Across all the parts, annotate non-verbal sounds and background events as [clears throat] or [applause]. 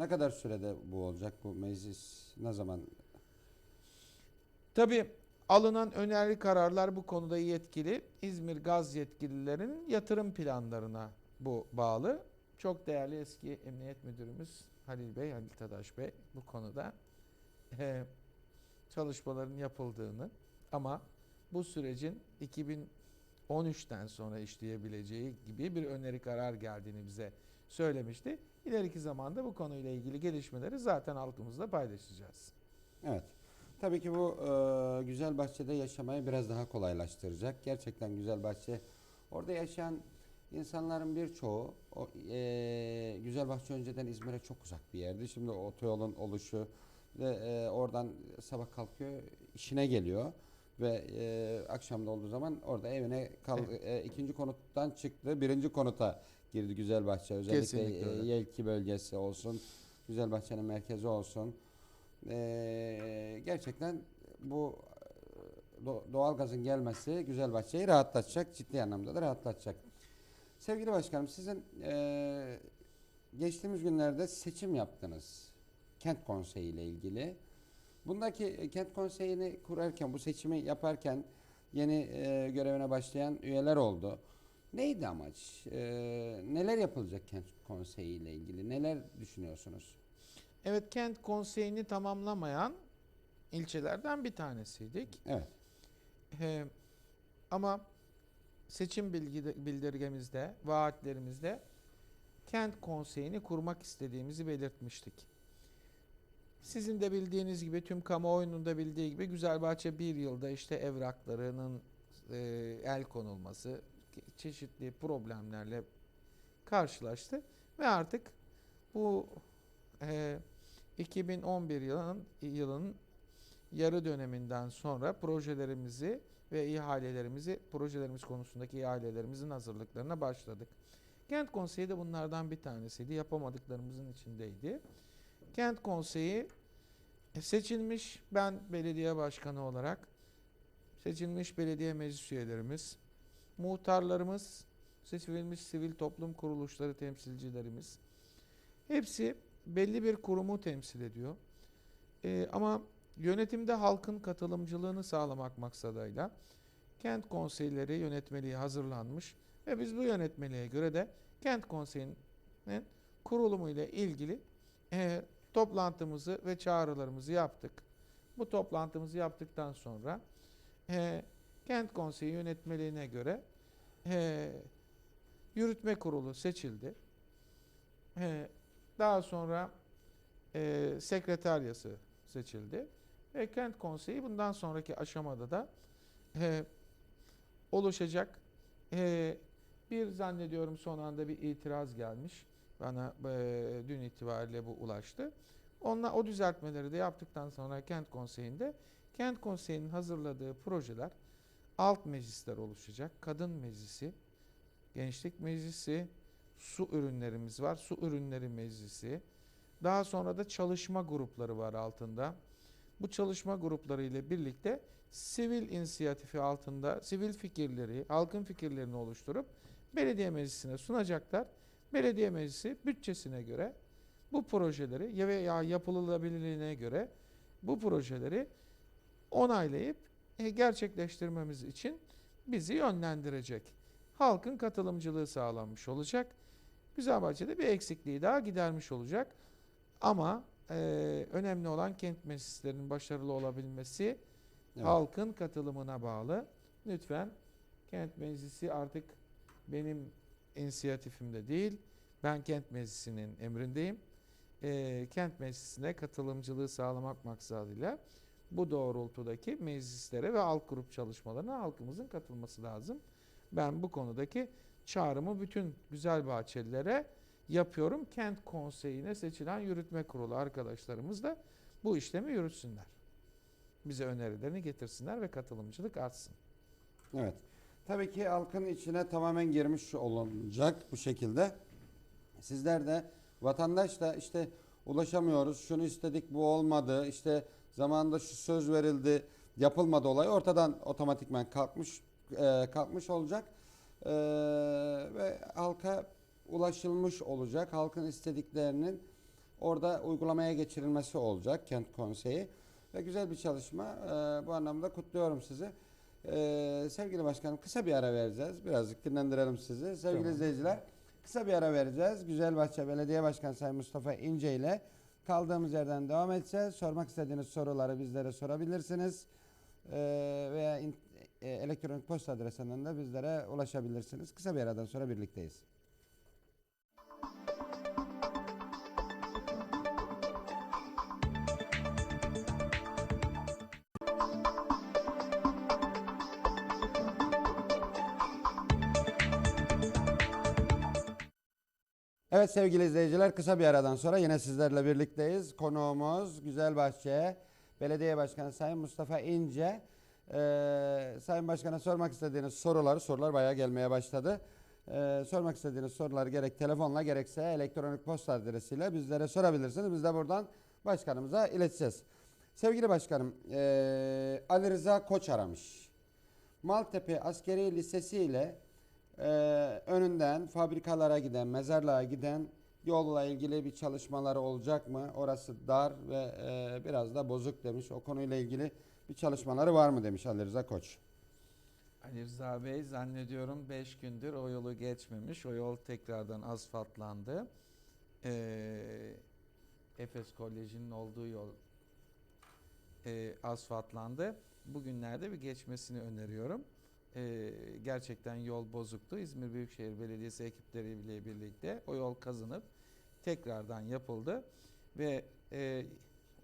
Ne kadar sürede bu olacak bu meclis ne zaman? Tabii alınan önerli kararlar bu konuda yetkili. İzmir Gaz yetkililerinin yatırım planlarına bu bağlı. Çok değerli eski Emniyet Müdürümüz Halil Bey, Halil Tadaş Bey bu konuda eee, çalışmaların yapıldığını ama bu sürecin 2013'ten sonra işleyebileceği gibi bir öneri karar geldiğini bize söylemişti. İleriki zamanda bu konuyla ilgili gelişmeleri zaten halkımızla paylaşacağız. Evet. Tabii ki bu e, güzel bahçede yaşamayı biraz daha kolaylaştıracak. Gerçekten güzel bahçe. Orada yaşayan insanların birçoğu o e, güzel bahçe önceden İzmir'e çok uzak bir yerdi. Şimdi otoyolun oluşu ve e, oradan sabah kalkıyor işine geliyor ve e, akşam da olduğu zaman orada evine kal, e, ikinci konuttan çıktı birinci konuta girdi güzel bahçe özellikle e. Yelki bölgesi olsun güzel bahçenin merkezi olsun ee, gerçekten bu e, do- doğalgazın gelmesi güzel bahçeyi rahatlatacak. Ciddi anlamda da rahatlatacak. Sevgili başkanım sizin e, geçtiğimiz günlerde seçim yaptınız. Kent konseyi ile ilgili. Bundaki e, kent konseyini kurarken bu seçimi yaparken yeni e, görevine başlayan üyeler oldu. Neydi amaç? E, neler yapılacak kent konseyi ile ilgili? Neler düşünüyorsunuz? Evet kent konseyini tamamlamayan ilçelerden bir tanesiydik. Evet. Ee, ama seçim bilgi bildirgemizde, vaatlerimizde kent konseyini kurmak istediğimizi belirtmiştik. Sizin de bildiğiniz gibi tüm kamuoyunun da bildiği gibi Güzelbahçe bir yılda işte evraklarının e, el konulması, çeşitli problemlerle karşılaştı ve artık bu e, 2011 yılının yılın yarı döneminden sonra projelerimizi ve ihalelerimizi, projelerimiz konusundaki ihalelerimizin hazırlıklarına başladık. Kent Konseyi de bunlardan bir tanesiydi. Yapamadıklarımızın içindeydi. Kent Konseyi e, seçilmiş ben belediye başkanı olarak seçilmiş belediye meclis üyelerimiz, muhtarlarımız, seçilmiş sivil toplum kuruluşları temsilcilerimiz hepsi belli bir kurumu temsil ediyor. Ee, ama yönetimde halkın katılımcılığını sağlamak maksadıyla kent konseyleri yönetmeliği hazırlanmış ve biz bu yönetmeliğe göre de kent konseyinin kurulumu ile ilgili e, toplantımızı ve çağrılarımızı yaptık. Bu toplantımızı yaptıktan sonra e, kent konseyi yönetmeliğine göre e, yürütme kurulu seçildi. E, daha sonra e, sekreteryası seçildi. Ve kent konseyi bundan sonraki aşamada da e, oluşacak. E, bir zannediyorum son anda bir itiraz gelmiş. Bana e, dün itibariyle bu ulaştı. Onunla o düzeltmeleri de yaptıktan sonra kent konseyinde kent konseyinin hazırladığı projeler alt meclisler oluşacak. Kadın meclisi, gençlik meclisi, su ürünlerimiz var. Su ürünleri meclisi. Daha sonra da çalışma grupları var altında. Bu çalışma grupları ile birlikte sivil inisiyatifi altında sivil fikirleri, halkın fikirlerini oluşturup belediye meclisine sunacaklar. Belediye meclisi bütçesine göre bu projeleri ya veya yapılabilirliğine göre bu projeleri onaylayıp gerçekleştirmemiz için bizi yönlendirecek. Halkın katılımcılığı sağlanmış olacak. Güzelbahçe'de bir eksikliği daha gidermiş olacak. Ama e, önemli olan kent meclislerinin başarılı olabilmesi Evet. halkın katılımına bağlı. Lütfen kent meclisi artık benim inisiyatifimde değil. Ben kent meclisinin emrindeyim. E, kent meclisine katılımcılığı sağlamak maksadıyla bu doğrultudaki meclislere ve halk grup çalışmalarına halkımızın katılması lazım. Ben bu konudaki çağrımı bütün güzel bahçelilere yapıyorum. Kent konseyine seçilen yürütme kurulu arkadaşlarımız da bu işlemi yürütsünler. Bize önerilerini getirsinler ve katılımcılık artsın. Evet. Tabii ki halkın içine tamamen girmiş olunacak bu şekilde. Sizler de vatandaş da işte ulaşamıyoruz, şunu istedik bu olmadı, işte zamanında şu söz verildi, yapılmadı olayı ortadan otomatikman kalkmış e, kalkmış olacak E, ve halka ulaşılmış olacak. Halkın istediklerinin orada uygulamaya geçirilmesi olacak kent konseyi ve güzel bir çalışma. Ee, bu anlamda kutluyorum sizi. Ee, sevgili başkanım kısa bir ara vereceğiz. Birazcık dinlendirelim sizi. Sevgili Tamam. izleyiciler kısa bir ara vereceğiz. Güzelbahçe Belediye Başkanı Sayın Mustafa İnce ile kaldığımız yerden devam edeceğiz. Sormak istediğiniz soruları bizlere sorabilirsiniz. Ee, veya in- e, elektronik posta adresinden de bizlere ulaşabilirsiniz. Kısa bir aradan sonra birlikteyiz. Evet sevgili izleyiciler kısa bir aradan sonra yine sizlerle birlikteyiz. Konuğumuz Güzelbahçe Belediye Başkanı Sayın Mustafa İnce. Ee, Sayın Başkan'a sormak istediğiniz soruları, sorular bayağı gelmeye başladı. Ee, sormak istediğiniz soruları gerek telefonla gerekse elektronik posta adresiyle bizlere sorabilirsiniz. Biz de buradan başkanımıza ileteceğiz. Sevgili başkanım, ee, Ali Rıza Koç aramış. Maltepe Askeri Lisesi ile ee, önünden fabrikalara giden, mezarlığa giden yolla ilgili bir çalışmaları olacak mı? Orası dar ve e, biraz da bozuk demiş. O konuyla ilgili bir çalışmaları var mı demiş Ali Rıza Koç. Ali Rıza Bey zannediyorum 5 gündür o yolu geçmemiş. O yol tekrardan asfaltlandı. Ee, Efes Koleji'nin olduğu yol e, asfaltlandı. Bugünlerde bir geçmesini öneriyorum. Ee, gerçekten yol bozuktu. İzmir Büyükşehir Belediyesi ekipleriyle birlikte o yol kazınıp tekrardan yapıldı ve e,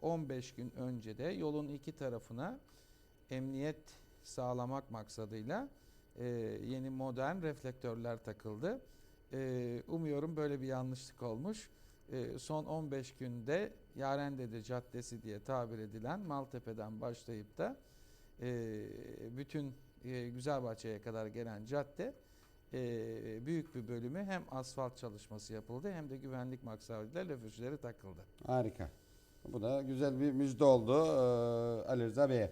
15 gün önce de yolun iki tarafına emniyet sağlamak maksadıyla e, yeni modern reflektörler takıldı. E, umuyorum böyle bir yanlışlık olmuş. E, son 15 günde Yarendede Caddesi diye tabir edilen Maltepe'den başlayıp da e, bütün e, Güzelbahçe'ye kadar gelen cadde e, büyük bir bölümü hem asfalt çalışması yapıldı hem de güvenlik maksadıyla löfüzleri takıldı. Harika. Bu da güzel bir müjde oldu e, Ali Rıza Bey'e.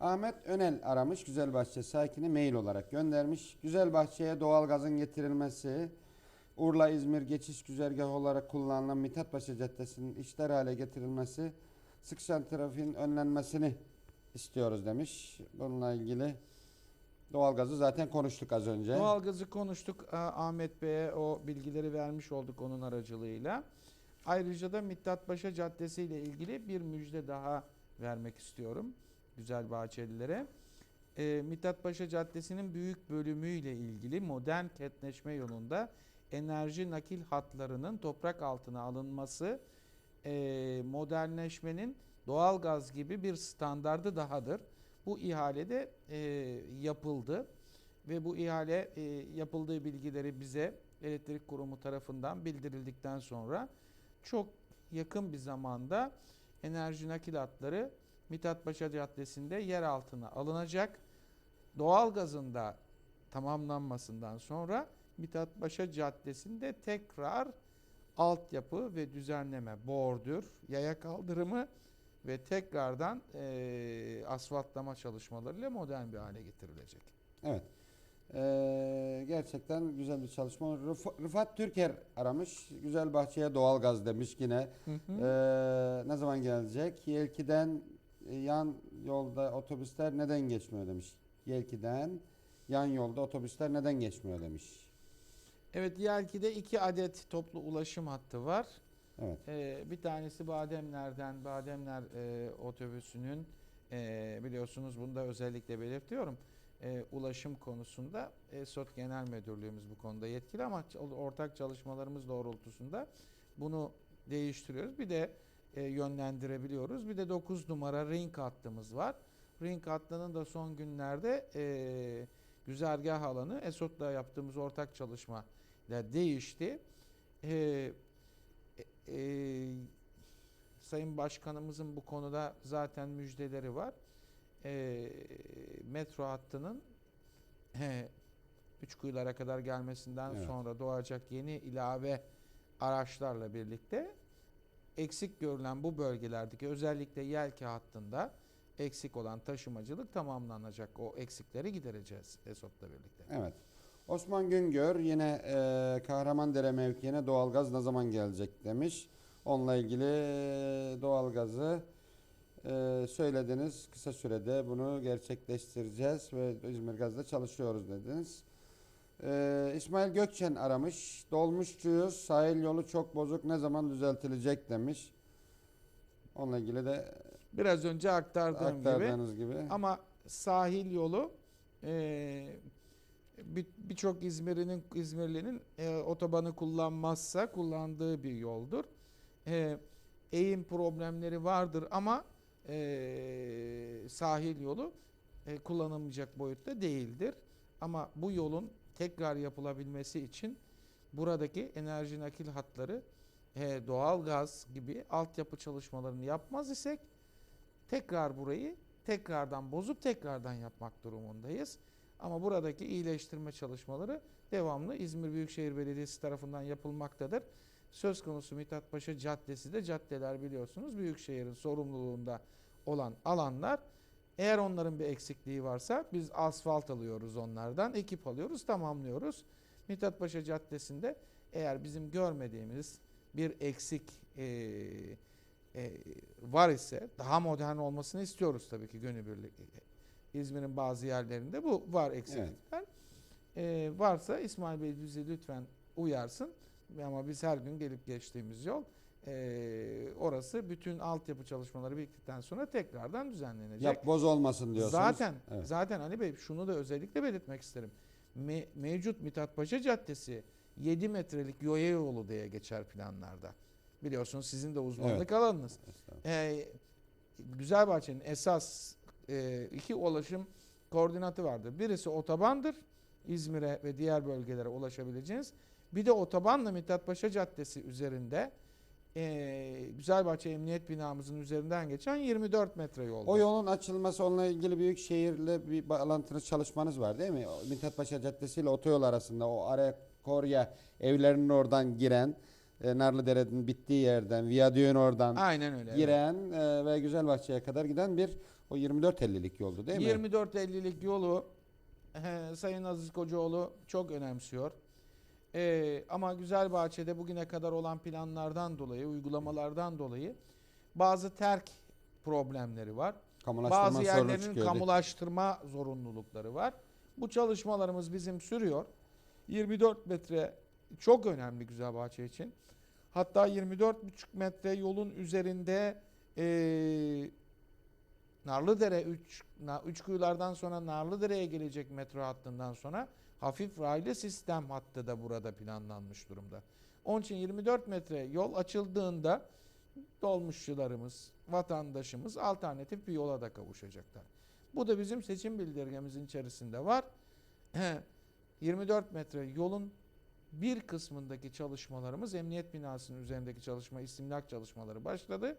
Ahmet Önel aramış Güzelbahçe sakini mail olarak göndermiş. Güzelbahçe'ye doğalgazın getirilmesi, Urla İzmir geçiş güzergahı olarak kullanılan Mithatpaşa Caddesi'nin işler hale getirilmesi, sıkışan trafiğin önlenmesini istiyoruz demiş. Bununla ilgili doğalgazı zaten konuştuk az önce. Doğalgazı konuştuk. Ah- Ahmet Bey'e o bilgileri vermiş olduk onun aracılığıyla. Ayrıca da Mithatpaşa Caddesi ile ilgili bir müjde daha vermek istiyorum güzel bahçelilere. E, Mithatpaşa Caddesi'nin büyük bölümüyle ilgili modern kentleşme yolunda enerji nakil hatlarının toprak altına alınması e, modernleşmenin doğalgaz gibi bir standardı dahadır. Bu ihalede e, yapıldı ve bu ihale e, yapıldığı bilgileri bize elektrik kurumu tarafından bildirildikten sonra çok yakın bir zamanda enerji nakil hatları Mithatpaşa Caddesi'nde yer altına alınacak. Doğalgazın da tamamlanmasından sonra Mithatpaşa Caddesi'nde tekrar altyapı ve düzenleme, bordür, yaya kaldırımı ve tekrardan eee, asfaltlama çalışmalarıyla modern bir hale getirilecek. Evet. Ee, gerçekten güzel bir çalışma. Rıf- Rıfat Türker aramış. Güzelbahçe'ye doğalgaz demiş yine. Ee, ne zaman gelecek? Yelki'den e, yan yolda otobüsler neden geçmiyor demiş. Yelki'den yan yolda otobüsler neden geçmiyor demiş. Evet, Yelki'de iki adet toplu ulaşım hattı var. Evet. Ee, bir tanesi Bademler'den Bademler e, otobüsünün e, biliyorsunuz bunu da özellikle belirtiyorum. E, ulaşım konusunda ESOT Genel Müdürlüğümüz bu konuda yetkili ama ortak çalışmalarımız doğrultusunda bunu değiştiriyoruz. Bir de e, yönlendirebiliyoruz. Bir de 9 numara ring hattımız var. Ring hattının da son günlerde e, güzergah alanı ESOT'la yaptığımız ortak çalışma ile değişti. E, e, e, Sayın Başkanımızın bu konuda zaten müjdeleri var. E, metro hattının e, üç kuyulara kadar gelmesinden Evet. sonra doğacak yeni ilave araçlarla birlikte eksik görülen bu bölgelerdeki özellikle Yelki hattında eksik olan taşımacılık tamamlanacak. O eksikleri gidereceğiz ESOT'la birlikte. Evet. Osman Güngör yine e, Kahramandere mevkiine doğalgaz ne zaman gelecek demiş. Onunla ilgili doğalgazı e, söylediniz. Kısa sürede bunu gerçekleştireceğiz ve İzmir Gaz'da çalışıyoruz dediniz. E, İsmail Gökçen aramış. Dolmuşçuyuz. Sahil yolu çok bozuk. Ne zaman düzeltilecek demiş. Onunla ilgili de Biraz önce aktardığım gibi. aktardığınız gibi. Ama sahil yolu e, birçok İzmir'in İzmirli'nin e, otobanı kullanmazsa kullandığı bir yoldur. E, eğim problemleri vardır ama e, sahil yolu e, kullanılmayacak boyutta değildir. Ama bu yolun tekrar yapılabilmesi için buradaki enerji nakil hatları e, doğal gaz gibi altyapı çalışmalarını yapmaz isek tekrar burayı tekrardan bozup tekrardan yapmak durumundayız. Ama buradaki iyileştirme çalışmaları devamlı İzmir Büyükşehir Belediyesi tarafından yapılmaktadır. Söz konusu Mithat Paşa Caddesi de caddeler biliyorsunuz Büyükşehir'in sorumluluğunda olan alanlar. Eğer onların bir eksikliği varsa biz asfalt alıyoruz onlardan, ekip alıyoruz, tamamlıyoruz. Mithat Paşa Caddesi'nde eğer bizim görmediğimiz bir eksik eee e, var ise daha modern olmasını istiyoruz tabii ki gönüllülük. İzmir'in bazı yerlerinde bu var eksiklikler. E, varsa İsmail Bey bizi lütfen uyarsın. Ama biz her gün gelip geçtiğimiz yol e, orası bütün altyapı çalışmaları bittikten sonra tekrardan düzenlenecek. Yap boz olmasın diyorsunuz. Zaten Evet. zaten Ali Bey şunu da özellikle belirtmek isterim. Me- mevcut Mithat Paşa Caddesi 7 metrelik yoya yolu diye geçer planlarda. Biliyorsunuz sizin de uzmanlık Evet. alanınız. Ee, Güzelbahçe'nin esas iki ulaşım koordinatı vardır. Birisi otobandır. İzmir'e ve diğer bölgelere ulaşabileceğiniz. Bir de otobanla Mithat Paşa Caddesi üzerinde e, Güzelbahçe Emniyet Binamızın üzerinden geçen 24 metre yol. O yolun açılması onunla ilgili büyük şehirle bir bağlantılı çalışmanız var değil mi? O Mithatpaşa Caddesi ile otoyol arasında o araya Korya evlerinin oradan giren e, Narlıdere'nin bittiği yerden Viyadüğün oradan Aynen öyle. evet. giren e, ve Güzelbahçe'ye kadar giden bir o 24.50'lik yoldu değil mi? 24.50'lik yolu he, Sayın Aziz Kocaoğlu çok önemsiyor. Ee, ama Güzelbahçe'de bugüne kadar olan planlardan dolayı, uygulamalardan dolayı bazı terk problemleri var. Bazı yerlerin çıkıyor. kamulaştırma zorunlulukları var. Bu çalışmalarımız bizim sürüyor. 24 metre çok önemli Güzelbahçe için. Hatta 24,5 metre yolun üzerinde eee Narlıdere 3 üç kuyulardan sonra Narlıdere'ye gelecek metro hattından sonra hafif raylı sistem hattı da burada planlanmış durumda. Onun için 24 metre yol açıldığında dolmuşçularımız, vatandaşımız alternatif bir yola da kavuşacaklar. Bu da bizim seçim bildirgemizin içerisinde var. [clears throat] 24 metre yolun bir kısmındaki çalışmalarımız emniyet binasının üzerindeki çalışma, istimlak çalışmaları başladı.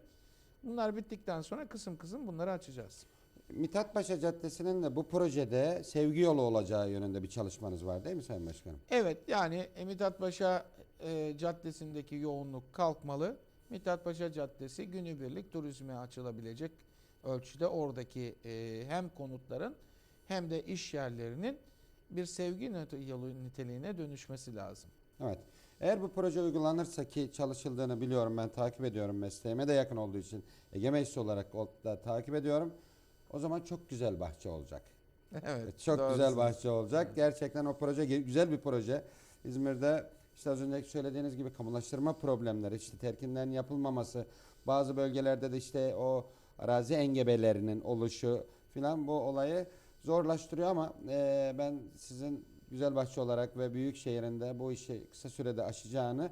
Bunlar bittikten sonra kısım kısım bunları açacağız. Mithatpaşa Caddesi'nin de bu projede sevgi yolu olacağı yönünde bir çalışmanız var değil mi Sayın Başkanım? Evet yani Mithat Paşa e, Caddesi'ndeki yoğunluk kalkmalı. Mithat Paşa Caddesi günübirlik turizme açılabilecek ölçüde oradaki e, hem konutların hem de iş yerlerinin bir sevgi yolu niteliğine dönüşmesi lazım. Evet. Eğer bu proje uygulanırsa ki çalışıldığını biliyorum ben takip ediyorum mesleğime de yakın olduğu için Ege Meclisi olarak da takip ediyorum. O zaman çok güzel bahçe olacak. [laughs] Evet. çok doğru güzel bahçe olacak. Gerçekten o proje güzel bir proje. İzmir'de işte az önceki söylediğiniz gibi kamulaştırma problemleri, işte terkinlerin yapılmaması, bazı bölgelerde de işte o arazi engebelerinin oluşu filan bu olayı zorlaştırıyor ama eee, ben sizin güzel bahçe olarak ve büyük şehrinde bu işi kısa sürede aşacağını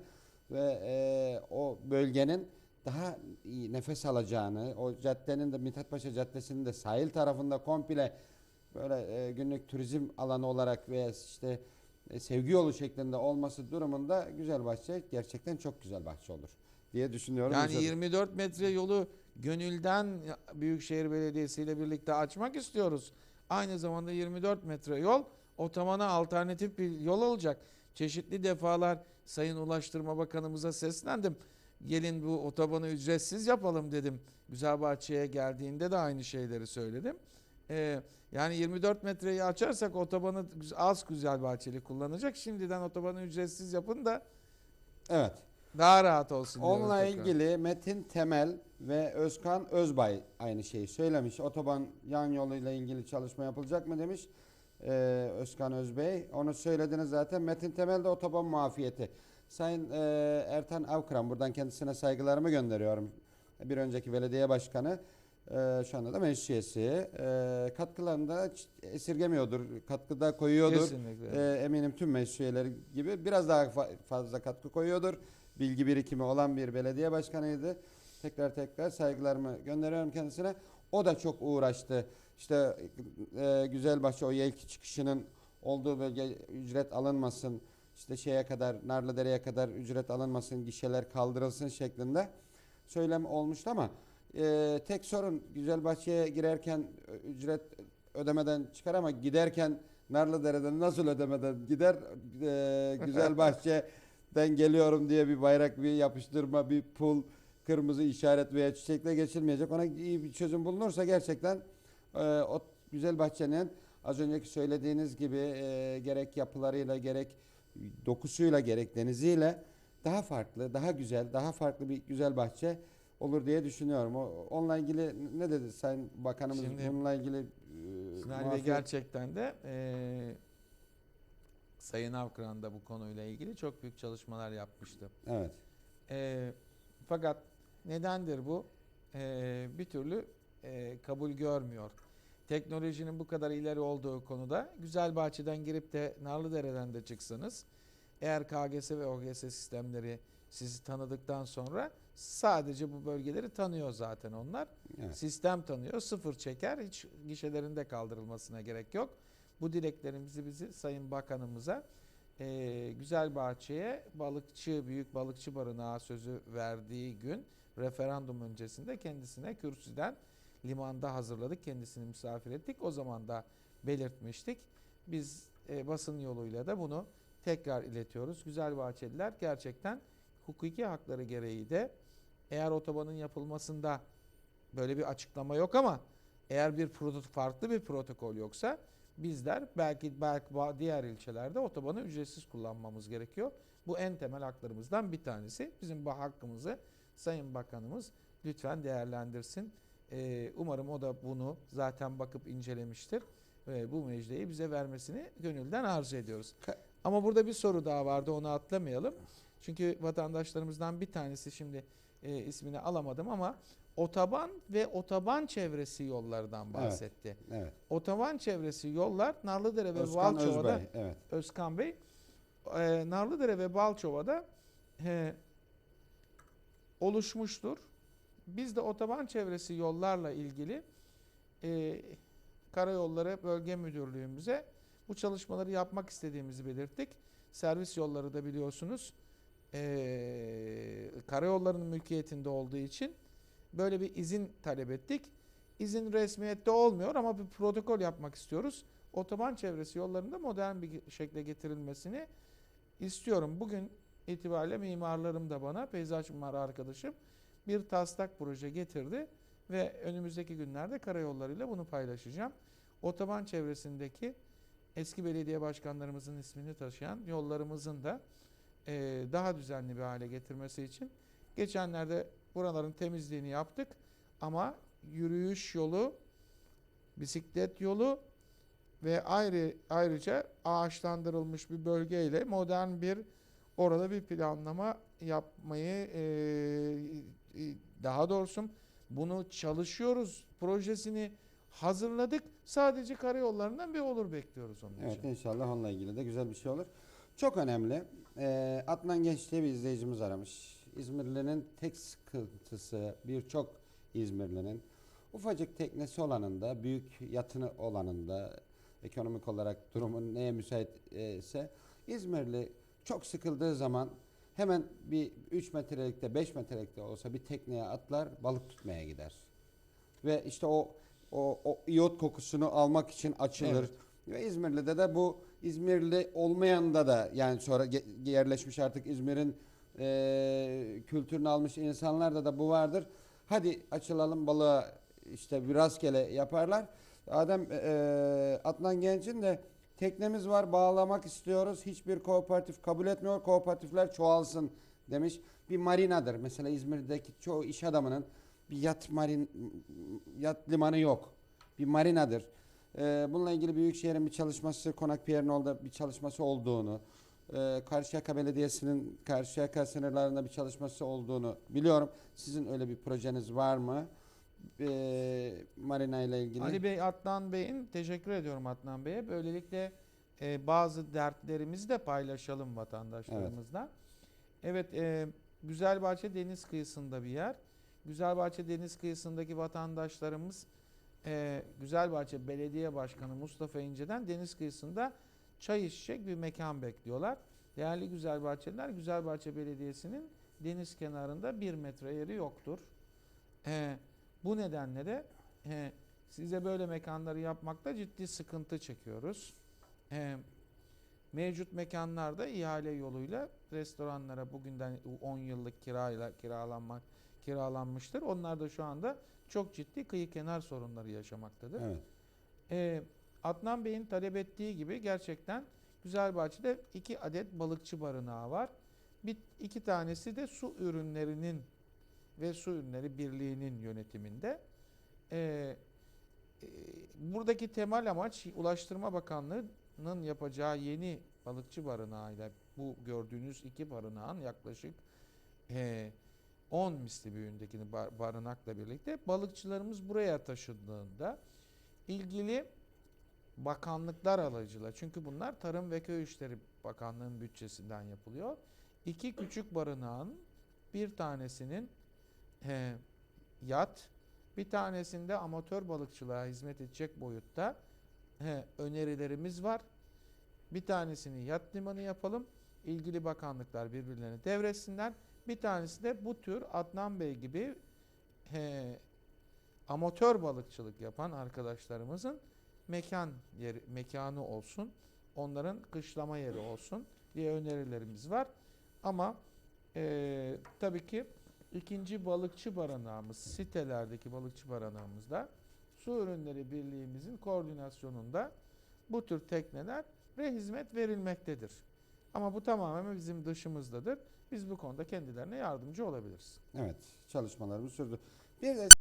ve eee, o bölgenin daha iyi nefes alacağını, o caddenin de Mithatpaşa Caddesi'nin de sahil tarafında komple böyle e, günlük turizm alanı olarak veya işte e, sevgi yolu şeklinde olması durumunda güzel bahçe gerçekten çok güzel bahçe olur diye düşünüyorum. Yani Güzel- 24 metre yolu gönülden Büyükşehir Belediyesi ile birlikte açmak istiyoruz. Aynı zamanda 24 metre yol otomana alternatif bir yol olacak. Çeşitli defalar Sayın Ulaştırma Bakanımıza seslendim. Gelin bu otobanı ücretsiz yapalım dedim. Güzelbahçe'ye geldiğinde de aynı şeyleri söyledim. Ee, yani 24 metreyi açarsak otobanı az Güzelbahçeli kullanacak. Şimdiden otobanı ücretsiz yapın da Evet. Daha rahat olsun Onunla tekrar. ilgili Metin Temel ve Özkan Özbay aynı şeyi söylemiş. Otoban yan yoluyla ilgili çalışma yapılacak mı demiş. Ee, Özkan Özbey. Onu söylediniz zaten. Metin Temel de otoban muafiyeti. Sayın e, Ertan Avkram buradan kendisine saygılarımı gönderiyorum. Bir önceki belediye başkanı. e, şu anda da meclis üyesi. E, katkılarını da esirgemiyordur. Katkıda koyuyordur. Kesinlikle. Ee, eminim tüm meclis üyeleri gibi biraz daha fa- fazla katkı koyuyordur. Bilgi birikimi olan bir belediye başkanıydı. Tekrar tekrar saygılarımı gönderiyorum kendisine. O da çok uğraştı. İşte e, Güzelbahçe o yelki çıkışının olduğu bölge ücret alınmasın. İşte şeye kadar Narlıdere'ye kadar ücret alınmasın, gişeler kaldırılsın şeklinde söylem olmuştu ama e, tek sorun Güzelbahçe'ye girerken ücret ödemeden çıkar ama giderken Narlıdere'den nasıl ödemeden gider e, Güzelbahçe'den [laughs] geliyorum diye bir bayrak bir yapıştırma bir pul kırmızı işaret veya çiçekle geçilmeyecek. Ona iyi bir çözüm bulunursa gerçekten e, o Güzelbahçe'nin az önceki söylediğiniz gibi e, gerek yapılarıyla gerek dokusuyla gerek deniziyle daha farklı, daha güzel, daha farklı bir güzel bahçe olur diye düşünüyorum. O, onunla ilgili ne dedi Sayın Bakanımız Şimdi- bununla ilgili e, İsmail Bey gerçekten de eee Sayın Avkıran da bu konuyla ilgili çok büyük çalışmalar yapmıştı. Evet. Eee, fakat nedendir bu? Eee, bir türlü eee, kabul görmüyor. Teknolojinin bu kadar ileri olduğu konuda güzel bahçeden girip de Narlıdere'den de çıksanız eğer KGS ve OGS sistemleri sizi tanıdıktan sonra sadece bu bölgeleri tanıyor zaten onlar. Evet. Sistem tanıyor, sıfır çeker, hiç gişelerin de kaldırılmasına gerek yok. Bu dileklerimizi bizi Sayın Bakanımıza eee güzel bahçeye balıkçı, büyük balıkçı barınağı sözü verdiği gün referandum öncesinde kendisine kürsüden limanda hazırladık. Kendisini misafir ettik. O zaman da belirtmiştik. Biz e, basın yoluyla da bunu tekrar iletiyoruz. Güzel bahçeliler gerçekten hukuki hakları gereği de eğer otobanın yapılmasında böyle bir açıklama yok ama eğer bir farklı bir protokol yoksa bizler belki belki diğer ilçelerde otobanı ücretsiz kullanmamız gerekiyor. Bu en temel haklarımızdan bir tanesi. Bizim bu hakkımızı Sayın Bakanımız lütfen değerlendirsin. Ee, umarım o da bunu zaten bakıp incelemiştir. Ve bu müjdeyi bize vermesini gönülden arzu ediyoruz. Ama burada bir soru daha vardı onu atlamayalım. Çünkü vatandaşlarımızdan bir tanesi şimdi e, ismini alamadım ama otoban ve otoban çevresi yollardan bahsetti. Evet. Otoban çevresi yollar Narlıdere ve Özkan Balçova'da Özbey. Evet. Özkan Bey e, Narlıdere ve Balçova'da e, oluşmuştur. Biz de otoban çevresi yollarla ilgili e, Karayolları Bölge Müdürlüğümüze bu çalışmaları yapmak istediğimizi belirttik. Servis yolları da biliyorsunuz e, karayollarının mülkiyetinde olduğu için böyle bir izin talep ettik. İzin resmiyette olmuyor ama bir protokol yapmak istiyoruz. Otoban çevresi yollarında modern bir şekle getirilmesini istiyorum. Bugün itibariyle mimarlarım da bana, peyzaj mimarı arkadaşım bir taslak proje getirdi ve önümüzdeki günlerde karayollarıyla bunu paylaşacağım. Otoban çevresindeki eski belediye başkanlarımızın ismini taşıyan yollarımızın da eee, daha düzenli bir hale getirmesi için geçenlerde buraların temizliğini yaptık ama yürüyüş yolu, bisiklet yolu ve ayrı ayrıca ağaçlandırılmış bir bölgeyle modern bir orada bir planlama yapmayı eee, daha doğrusu bunu çalışıyoruz projesini hazırladık. Sadece karayollarından bir olur bekliyoruz onun Evet için. inşallah onunla ilgili de güzel bir şey olur. Çok önemli. Ee, Adnan Genç diye bir izleyicimiz aramış. İzmirli'nin tek sıkıntısı birçok İzmirli'nin ufacık teknesi olanında, büyük yatını olanında ekonomik olarak durumun neye müsait e, ise İzmirli çok sıkıldığı zaman hemen bir 3 metrelikte 5 metrelikte olsa bir tekneye atlar balık tutmaya gider. Ve işte o o, o iyot kokusunu almak için açılır. Evet. Ve İzmirli'de de bu İzmirli olmayan da da yani sonra yerleşmiş artık İzmir'in e, kültürünü almış insanlarda da bu vardır. Hadi açılalım balığa işte bir rastgele yaparlar. Adem e, Adnan Genç'in de teknemiz var bağlamak istiyoruz. Hiçbir kooperatif kabul etmiyor. Kooperatifler çoğalsın demiş. bir marinadır. Mesela İzmir'deki çoğu iş adamının bir yat marin yat limanı yok. Bir marinadır. Ee, bununla ilgili Büyükşehir'in bir çalışması, Konakpınar'ın bir çalışması olduğunu, e, Karşıyaka Belediyesi'nin Karşıyaka sınırlarında bir çalışması olduğunu biliyorum. Sizin öyle bir projeniz var mı? Ee, marina ile ilgili. Ali Bey, Adnan Bey'in teşekkür ediyorum Adnan Bey'e. Böylelikle e, bazı dertlerimizi de paylaşalım vatandaşlarımızla. Evet, e, Güzelbahçe deniz kıyısında bir yer. Güzelbahçe deniz kıyısındaki vatandaşlarımız e, Güzelbahçe Belediye Başkanı Mustafa İnce'den deniz kıyısında çay içecek bir mekan bekliyorlar. Değerli Güzelbahçeliler, Güzelbahçe Belediyesi'nin deniz kenarında bir metre yeri yoktur. E, bu nedenle de e, size böyle mekanları yapmakta ciddi sıkıntı çekiyoruz. E, mevcut mekanlarda ihale yoluyla restoranlara bugünden 10 yıllık kirayla kiralanmak kiralanmıştır. Onlar da şu anda çok ciddi kıyı kenar sorunları yaşamaktadır. Evet. Ee, Adnan Bey'in talep ettiği gibi gerçekten Güzelbahçe'de iki adet balıkçı barınağı var. Bir, iki tanesi de su ürünlerinin ve su ürünleri birliğinin yönetiminde. Ee, e, buradaki temel amaç Ulaştırma Bakanlığı'nın yapacağı yeni balıkçı barınağıyla bu gördüğünüz iki barınağın yaklaşık e, 10 misli büyüğündeki bar- barınakla birlikte balıkçılarımız buraya taşındığında ilgili bakanlıklar aracılığıyla çünkü bunlar Tarım ve Köy İşleri Bakanlığı'nın bütçesinden yapılıyor. İki küçük barınağın bir tanesinin e, yat, bir tanesinde amatör balıkçılığa hizmet edecek boyutta e, önerilerimiz var. Bir tanesini yat limanı yapalım. İlgili bakanlıklar birbirlerine devretsinler. Bir tanesi de bu tür Adnan Bey gibi e, amatör balıkçılık yapan arkadaşlarımızın mekan yeri, mekanı olsun. Onların kışlama yeri olsun diye önerilerimiz var. Ama e, tabii ki ikinci balıkçı barınağımız, sitelerdeki balıkçı barınağımızda Su Ürünleri Birliğimizin koordinasyonunda bu tür tekneler ve hizmet verilmektedir. Ama bu tamamen bizim dışımızdadır. Biz bu konuda kendilerine yardımcı olabiliriz. Evet. Çalışmalarımız sürdü. Bir de